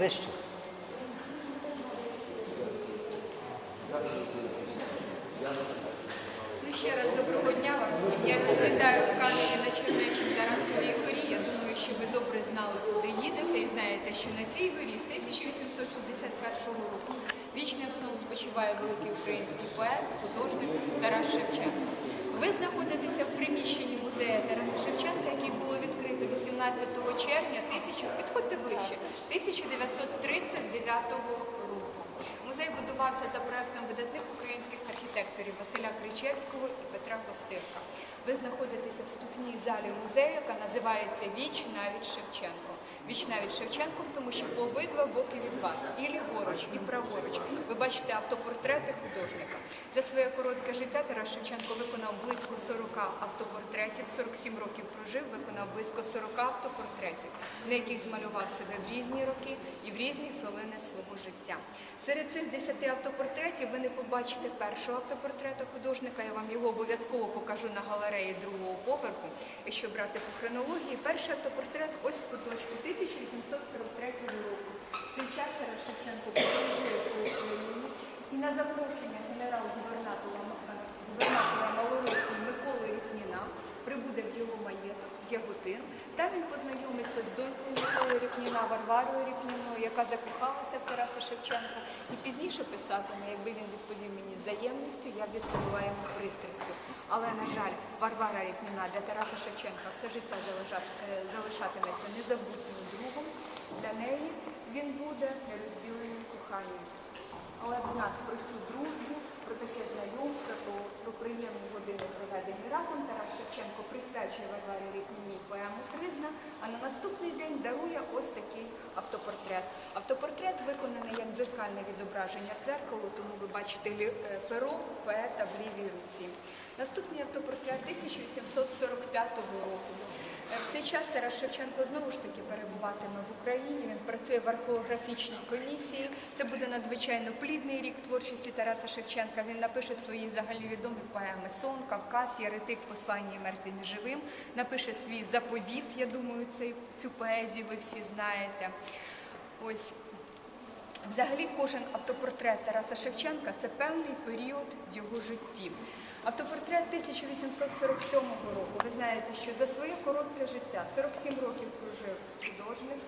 Марта. Ну ще раз доброго дня вам всім. Я вас вітаю в Канаді на Чернечій Тарасовій горі. Я думаю, що ви добре знали, куди їдете, і знаєте, що на цій горі з 1861 року вічним сном спочиває великий український поет, художник Тарас Шевченко. Ви знаходитеся в приміщенні музею Тараса Шевченка, 18 червня 1000, підходьте ближче, 1939 року. Музей будувався за проектом видатних українських архітекторів Василя Кричевського і Петра Костирка. Ви знаходитеся в вступній залі музею, яка називається Віч навіть Шевченко. Віч навіть Шевченком, тому що по обидва боки від вас, і ліворуч, і праворуч, ви бачите автопортрети художника. За своє коротке життя Тарас Шевченко виконав близько 40 автопортретів, 47 років прожив, виконав близько 40 автопортретів, на яких змалював себе в різні роки і в різні хвилини свого життя. Серед цих 10 автопортретів ви не побачите першого автопортрета художника. Я вам його обов'язково покажу на галереї другого поверху. Якщо брати по хронології, перший автопортрет ось в куточку 1843 року. Цей час Тарас Шевченко подорожує по Україні і на запрошення генерал-губернатора губернатора Малоросії Миколи Ріпніна прибуде в його маєток Яготин. Там він познайомиться з донькою Миколи Ріпніна, Варварою Ріпніною, яка закохалася в Тараса Шевченка. І пізніше писатиме, якби він відповів мені взаємністю, я б відповіла йому пристрастю. Але, на жаль, Варвара Ріпніна для Тараса Шевченка все життя е, залишатиметься незабутнім другом. Для неї він буде нерозділеним коханням. Але в про цю дружбу, про таке знайомство, про, про приємні години проведені разом Тарас Шевченко присвячує Варварі Рікніні поему Тризна, а на наступний день дарує ось такий автопортрет. Автопортрет виконаний як дзеркальне відображення дзеркалу, тому ви бачите е, перо поета в лівій руці. Наступний автопортрет 1845 року. Е, В цей час Тарас Шевченко знову ж таки перебуватиме в Україні. Він працює в археографічній комісії. Це буде надзвичайно плідний рік творчості Тараса Шевченка. Він напише свої загальновідомі поеми Сон, Кавказ, Єретик, Послання мертвим і живим. Напише свій заповіт. Я думаю, цей, цю поезію ви всі знаєте. Ось Взагалі, кожен автопортрет Тараса Шевченка це певний період його житті. Автопортрет 1847 року. Ви знаєте, що за своє коротке життя 47 років прожив художник,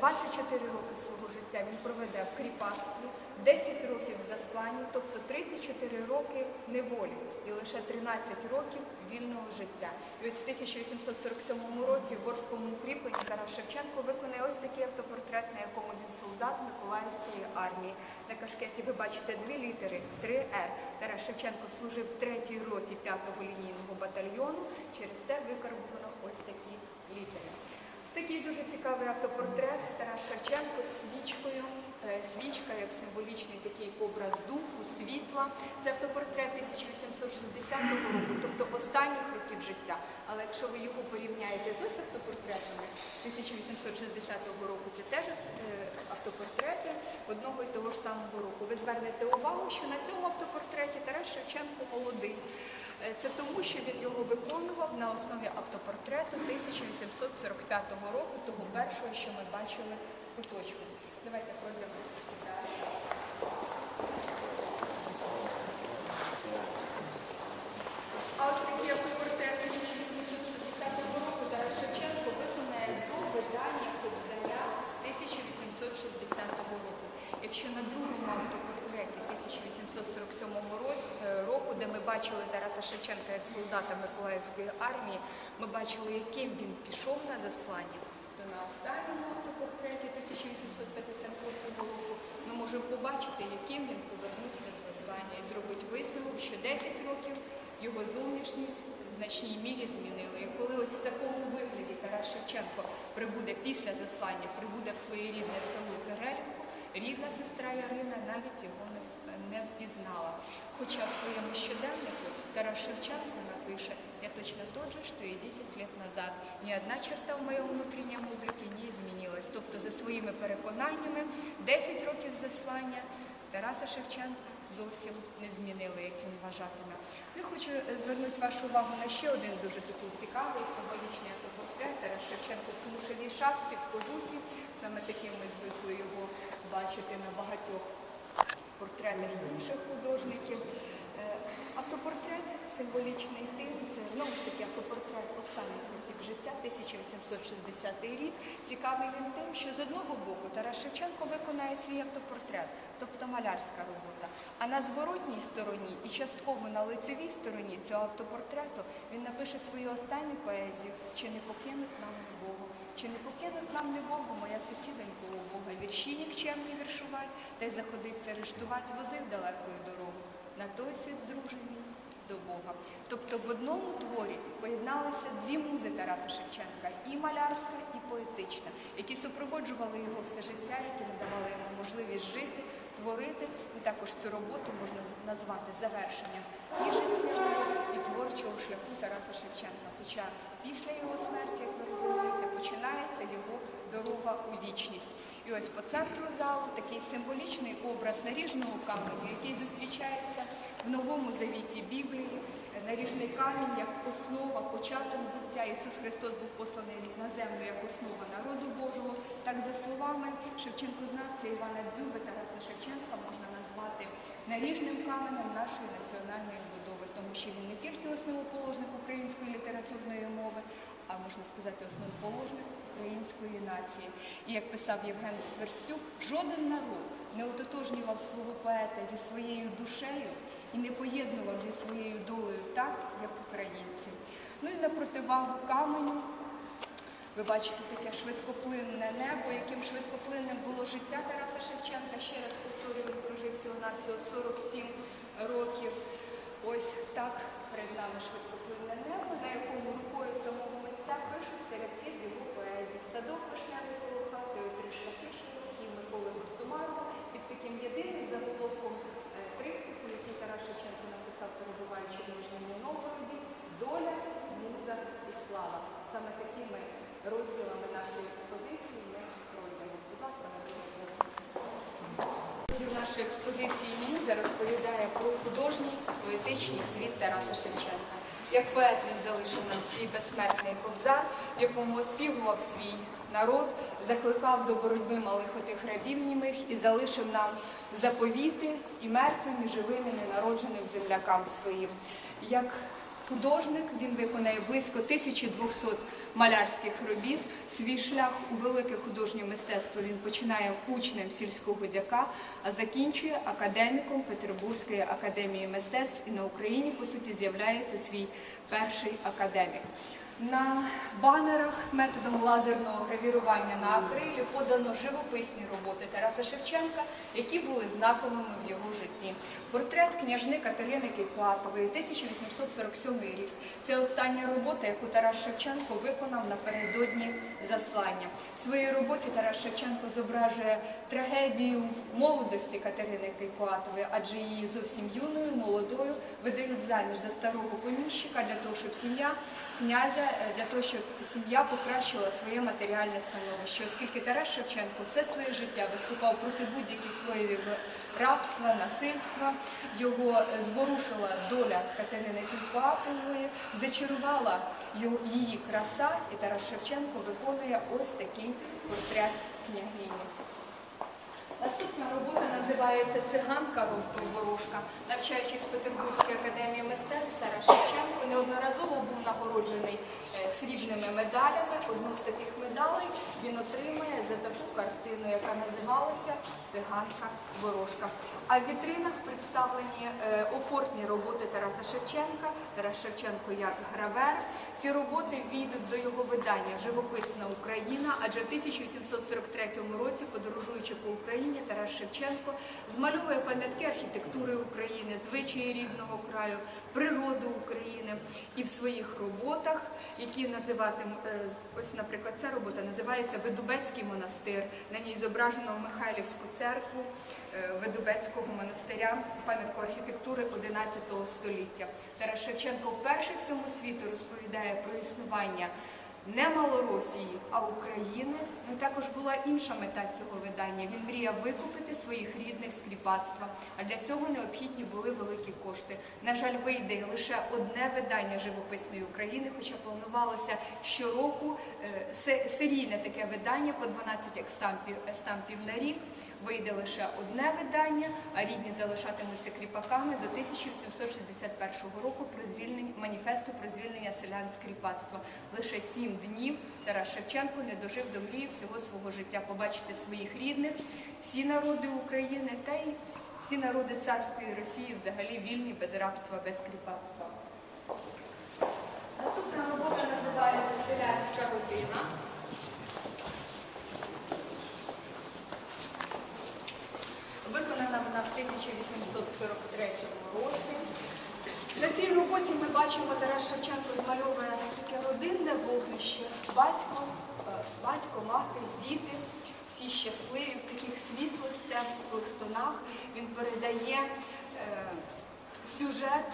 24 роки свого життя він проведе в кріпацтві, 10 років в засланні, тобто 34 роки неволі і лише 13 років вільного життя. І ось в 1847 році в Орському укріпленні Тарас Шевченко виконає ось такий автопортрет, на якому він солдат Миколаївської армії. На кашкеті ви бачите дві літери 3Р. Тарас Шевченко служив в третій роті 5-го лінійного батальйону. Через те викарбовано ось такі літери. Такий дуже цікавий автопортрет Тарас Шевченко з свічкою. Е, Свічка як символічний такий образ духу, світла. Це автопортрет 1860 року, тобто останніх років життя. Але якщо ви його порівняєте з ось автопортретами 1860 року, це теж е, автопортрети одного і того ж самого року. Ви звернете увагу, що на цьому автопортреті Тарас Шевченко молодий. Е, Це тому, що він його виконував на основі автопортрету 1845 року, того першого, що ми бачили в куточку. Давайте пройдемо. А ось такий автопортрет 1860 року Шевченко виконає до видання Кобзаря 1860 року. Якщо на другому автопортреті 1847 е, року, де ми бачили Тараса Шевченка як солдата Миколаївської армії, ми бачили, яким він пішов на заслання, то на останньому автопортреті 1858 року ми можемо побачити, яким він повернувся з заслання і зробити висновок, що 10 років його зовнішність в значній мірі змінили. І коли ось в такому вигляді Тарас Шевченко прибуде після заслання, прибуде в своє рідне село Перелівку, рідна сестра Ярина навіть його не впізнала. Хоча в своєму щоденнику Тарас Шевченко напише «Я точно тот же, что и 10 лет назад. Ни одна черта в моем внутреннем облике не изменилась». Тобто за своїми переконаннями 10 років заслання Тараса Шевченка зовсім не змінили, як він вважатиме. Я хочу звернути вашу увагу на ще один дуже такий цікавий символічний автопортрет Тарас Шевченко в смушеній шапці, в кожусі. Саме таким ми звикли його бачити на багатьох портретах інших художників. Е, Автопортрет символічний тим, це знову ж таки автопортрет останніх років життя, 1860 рік. Цікавий він тим, що з одного боку Тарас Шевченко виконає свій автопортрет, тобто малярська робота. А на зворотній стороні і частково на лицевій стороні цього автопортрету він напише свою останню поезію Чи не покинуть нам не Богу. Чи не покинуть нам не Богу, моя сусідонько у Бога, вірші нікчемні віршувать, та й заходиться рештувати возив далекою дорогу. На той світ, друже мій, до Бога. Тобто в одному творі поєдналися дві музи Тараса Шевченка, і малярська, і поетична, які супроводжували його все життя, які надавали йому можливість жити, творити. І також цю роботу можна назвати завершенням і життєвого, і творчого шляху Тараса Шевченка. Хоча після його смерті, як ви розумієте, починається його дорога у вічність. І ось по центру залу такий символічний образ наріжного каменю, який зустрічається в новому завіті Біблії. Наріжний камінь як основа, початок буття. Ісус Христос був посланий на землю як основа народу Божого. Так, за словами Шевченкознавця Івана Дзюби, Тараса Шевченка можна назвати наріжним каменем нашої національної будови, тому що він не тільки основоположник української літературної мови, а можна сказати, основоположник української нації. І як писав Євген Сверстюк, жоден народ не ототожнював свого поета зі своєю душею і не поєднував зі своєю долею так, як українці. Ну і на противагу каменю ви бачите таке швидкоплинне небо, яким швидкоплинним було життя Тараса Шевченка. Ще раз повторюю, він прожив всього навсього 47 років. Ось так перед нами швидкоплинне небо, на якому рукою самого митця пишуться рядки з його поезії. Садок вишневий коло хати, Миколи Гостомарова. Під таким єдиним заголовком е, триптиху, який Тарас Шевченко написав, перебуваючи в Нижньому Новгороді, доля, муза і слава. Саме такими розділами нашої експозиції ми пройдемо. Будь ласка. Розділ нашої експозиції муза розповідає про художній поетичний світ Тараса Шевченка. Як поет він залишив нам свій безсмертний кобзар, в якому оспівував свій народ, закликав до боротьби малих отих рабів німих і залишив нам заповіти і мертвим, і живим, і ненародженим землякам своїм. Як Художник він виконає близько 1200 малярських робіт. Свій шлях у велике художнє мистецтво він починає учнем сільського дяка, а закінчує академіком Петербурзької академії мистецтв і на Україні по суті з'являється свій перший академік. На банерах методом лазерного гравірування на акрилі подано живописні роботи Тараса Шевченка, які були знаковими в його житті. Портрет княжни Катерини Кейплатової, 1847 рік. Це остання робота, яку Тарас Шевченко виконав напередодні заслання. В своїй роботі Тарас Шевченко зображує трагедію молодості Катерини Кейплатової, адже її зовсім юною, молодою видають заміж за старого поміщика для того, щоб сім'я князя, для того, щоб сім'я покращила своє матеріальне становище, оскільки Тарас Шевченко все своє життя виступав проти будь-яких проявів рабства, насильства. Його е, зворушила доля Катерини Кільпатової, зачарувала її краса, і Тарас Шевченко виконує ось такий портрет княгині. Наступна робота називається Циганка ворожка. Навчаючись в Петербурзькій академії мистецтв, Тарас Шевченко неодноразово був нагороджений е, срібними медалями. Одну з таких медалей він отримує за таку картину, яка називалася Циганка ворожка. А в вітринах представлені е, офортні роботи Тараса Шевченка, Тарас Шевченко як гравер. Ці роботи війдуть до його видання Живописна Україна, адже в 1743 році, подорожуючи по Україні, Тарас Шевченко змальовує пам'ятки архітектури України, звичаї рідного краю, природу України. І в своїх роботах, які називатиму, е, ось, наприклад, ця робота називається Видубецький монастир. На ній зображено Михайлівську церкву е, Видубецького монастиря, пам'ятку архітектури 11 століття. Тарас Шевченко вперше всьому світу розповідає про існування не Малоросії, а України. Ну також була інша мета цього видання. Він мріяв викупити своїх рідних з а для цього необхідні були великі кошти. На жаль, вийде лише одне видання живописної України, хоча планувалося щороку е, серійне таке видання по 12 екстампів, естампів на рік. Вийде лише одне видання, а рідні залишатимуться кріпаками до 1761 року про звільнення маніфесту про звільнення селян з кріпацтва. Лише сім днів Тарас Шевченко не дожив до мрії всього свого життя побачити своїх рідних, всі народи України та й всі народи царської Росії взагалі вільні без рабства, без кріпацтва. Наступна робота називається Селянська родина. Виконана вона в 1843 році. На цій роботі ми бачимо, Тарас Шевченко змальовує родинне вогнище. Батько, е, батько, мати, діти, всі щасливі в таких світлих, теплих тонах. Він передає е, сюжет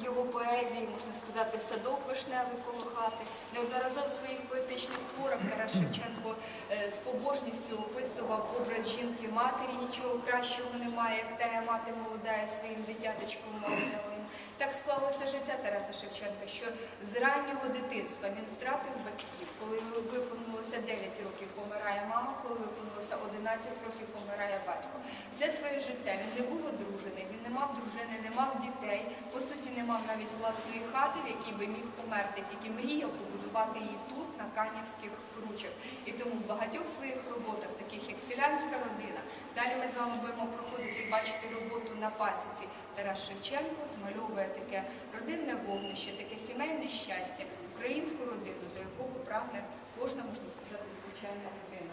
його поезії, можна сказати, садок вишневий коло хати. Неодноразово в своїх поетичних творах Тарас Шевченко е, з побожністю описував образ жінки матері, нічого кращого немає, як та мати молода із своїм дитяточком молодим. Так склалося життя Тараса Шевченка, що з раннього дитинства він втратив батьків. Коли виповнилося 9 років, помирає мама, коли виповнилося 11 років, помирає батько. Все своє життя він не був одружений, він не мав дружини, не мав дітей, по суті, не мав навіть власної хати, в якій би міг померти, тільки мріяв побудувати її тут, на Канівських кручах. І тому в багатьох своїх роботах, таких як селянська родина, далі ми з вами будемо проходити і бачити роботу на пасіці. Тарас Шевченко змальовує таке родинне вогнище, таке сімейне щастя, українську родину, до якого прагне кожна, можна сказати, звичайна людина.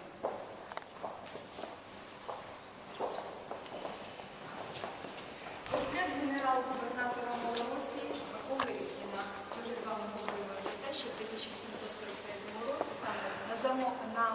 Портрет генерал-губернатора Малоросії Миколи Рівкіна. Ми вже з вами говорили про те, що в 1743 році саме на, замо- на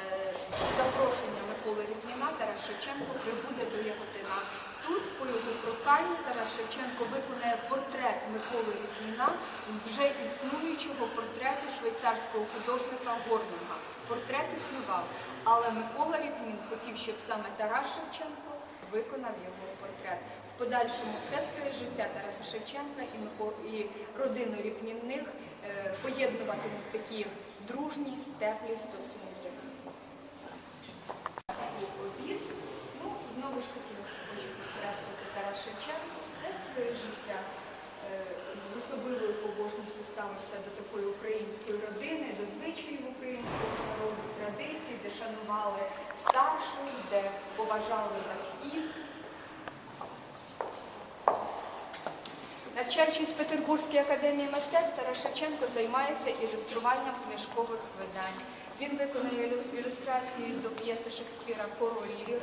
е, запрошення Миколи Рівніна Шевченко прибуде до Яготина. Тут, по його проханню, Тарас Шевченко виконає портрет Миколи Рівніна з вже існуючого портрету швейцарського художника Горнинга. Портрет існував, але Микола Рівнін хотів, щоб саме Тарас Шевченко виконав його портрет. В подальшому все своє життя Тараса Шевченка і, і родину Ріпнівних е, поєднуватимуть такі дружні, теплі стосунки. Обід. Ну, знову ж таки, хочу підкреслити Тарас Шевченко все своє життя е, з особливою побожністю ставився до такої української родини, до звичаїв українського народу, традицій, де шанували старшу, де поважали батьків. Навчаючись в Петербурзькій академії мистецтв, Тарас займається ілюструванням книжкових видань. Він виконує ілюстрації до п'єси Шекспіра Король Лір,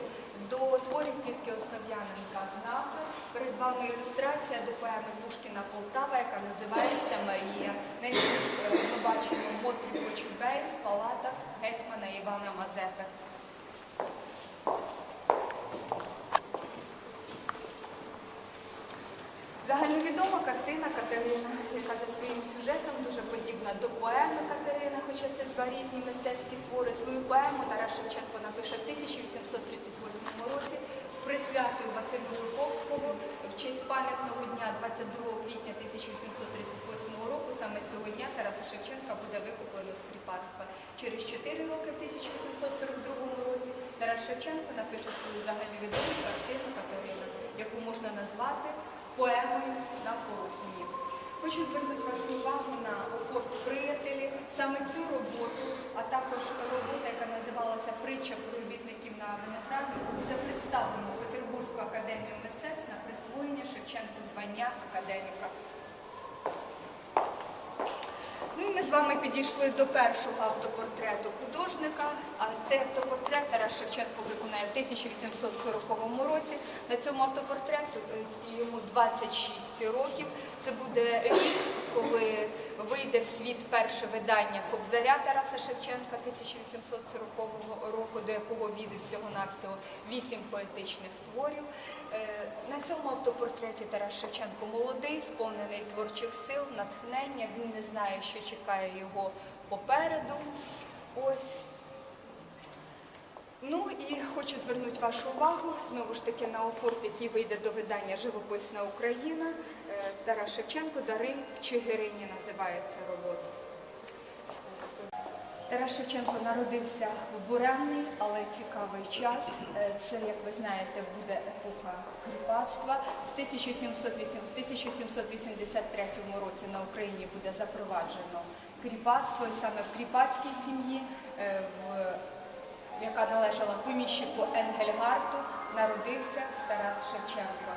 до творів тільки Основ'яненка Знака. Перед вами ілюстрація до поеми Пушкіна Полтава, яка називається Марія. На ній е, ми бачимо Мотрю Кочубей в палатах гетьмана Івана Мазепи. Загальновідома картина Катерина, яка за своїм сюжетом дуже подібна до поеми Катерина, хоча це два різні мистецькі твори. Свою поему Тарас Шевченко напише в 1838 році з присвятою Василю Жуковського в честь пам'ятного дня 22 квітня 1838 року. Саме цього дня Тараса Шевченка буде викуплено з кріпацтва. Через 4 роки, в 1842 році, Тарас Шевченко напише свою загальновідому картину Катерина, яку можна назвати поемою на полотні. Хочу звернути вашу увагу на офорту приятелі. Саме цю роботу, а також робота, яка називалася Притча про робітників на винограднику, буде представлено в Петербурзьку академію мистецтв на присвоєння Шевченку звання академіка. Ну і ми з вами підійшли до першого автопортрету художника. А цей автопортрет Тарас Шевченко виконає в 1840 році. На цьому автопортрету е, йому 26 років. Це буде рік, коли вийде в світ перше видання Кобзаря Тараса Шевченка 1840 року, до якого війде всього-навсього вісім поетичних творів. Е, На цьому автопортреті Тарас Шевченко молодий, сповнений творчих сил, натхнення. Він не знає, що чекає його попереду. Ось. Ну і хочу звернути вашу увагу знову ж таки на офорт, який вийде до видання Живописна Україна. Е, Тарас Шевченко Дари в Чигирині називається робота. Тарас Шевченко народився в буремний, але цікавий час. Е, Це, як ви знаєте, буде епоха кріпацтва. З 1708 в 1783 році на Україні буде запроваджено кріпацтво, і саме в кріпацькій сім'ї, е, в яка належала поміщику Енгельгарту, народився Тарас Шевченко.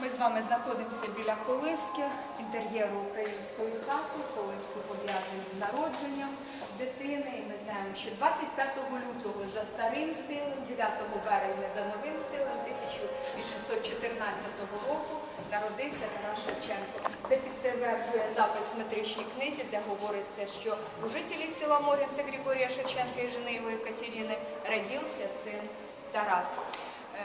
Ми з вами знаходимося біля колиски, інтер'єру української хати. Колиску пов'язують з народженням дитини. І ми знаємо, що 25 лютого за старим стилем, 9 березня за новим стилем 1814 року народився Тарас Шевченко. Це підтверджує запис в метричній книзі, де говориться, що у жителів села Моринця Григорія Шевченка і жени його Екатерини родився син Тарас.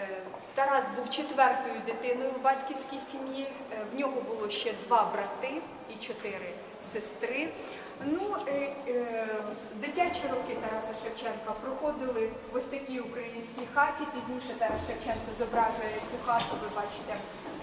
Е, Тарас був четвертою дитиною в батьківській сім'ї. Е, В нього було ще два брати і чотири сестри. Ну, е, е, дитячі роки Тараса Шевченка проходили в ось такій українській хаті. Пізніше Тарас Шевченко зображує цю хату, ви бачите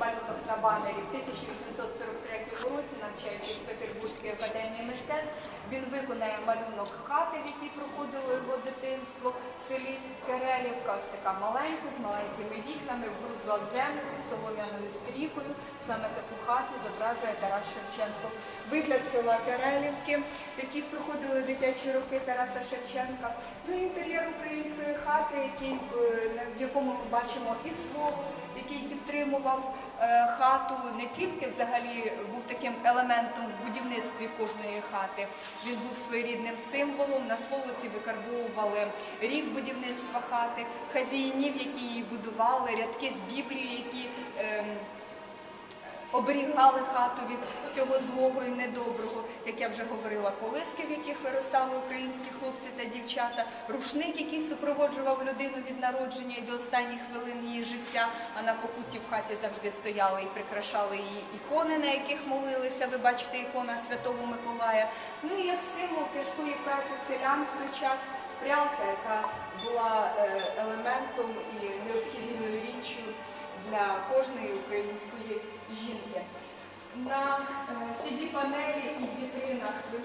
малюнок на банері. В 1843 році, навчаючись в Петербурзькій академії мистецтв, він виконає малюнок хати, в якій проходило його дитинство в селі Керелівка. Ось така маленька, з маленькими вікнами, вгрузла в землю солом'яною стрікою. Саме таку хату зображує Тарас Шевченко. Вигляд села Керелівки, в яких проходили дитячі роки Тараса Шевченка. Ну і інтер'єр української хати, який, е, в якому ми бачимо і свого, який підтримував е, хату, не тільки взагалі був таким елементом в будівництві кожної хати. Він був своєрідним символом. На сволоці викарбовували рік будівництва хати, хазяїнів, які її будували, рядки з Біблії, які. Оберігали хату від всього злого і недоброго, як я вже говорила, колиски, в яких виростали українські хлопці та дівчата, рушник, який супроводжував людину від народження і до останніх хвилин її життя. А на покутті в хаті завжди стояли і прикрашали її ікони, на яких молилися. Ви бачите, ікона Святого Миколая. Ну і як символ тяжкої праці селян в той час прялка, яка була е, елементом і необхідною річчю для кожної української жінки. На cd панелі і вітринах вже